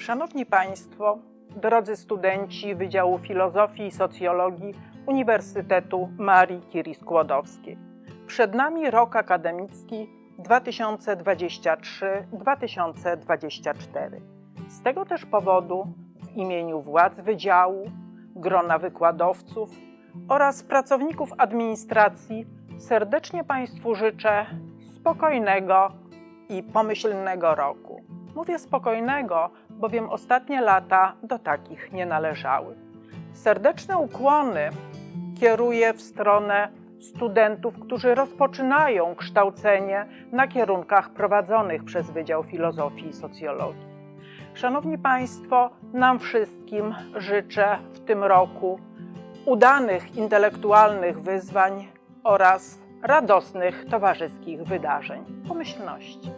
Szanowni Państwo, drodzy studenci Wydziału Filozofii i Socjologii Uniwersytetu Marii Curie Skłodowskiej. Przed nami rok akademicki 2023-2024. Z tego też powodu w imieniu władz wydziału, grona wykładowców oraz pracowników administracji serdecznie Państwu życzę spokojnego i pomyślnego roku. Mówię spokojnego, bowiem ostatnie lata do takich nie należały. Serdeczne ukłony kieruję w stronę studentów, którzy rozpoczynają kształcenie na kierunkach prowadzonych przez Wydział Filozofii i Socjologii. Szanowni Państwo, nam wszystkim życzę w tym roku udanych intelektualnych wyzwań oraz radosnych towarzyskich wydarzeń. Pomyślności.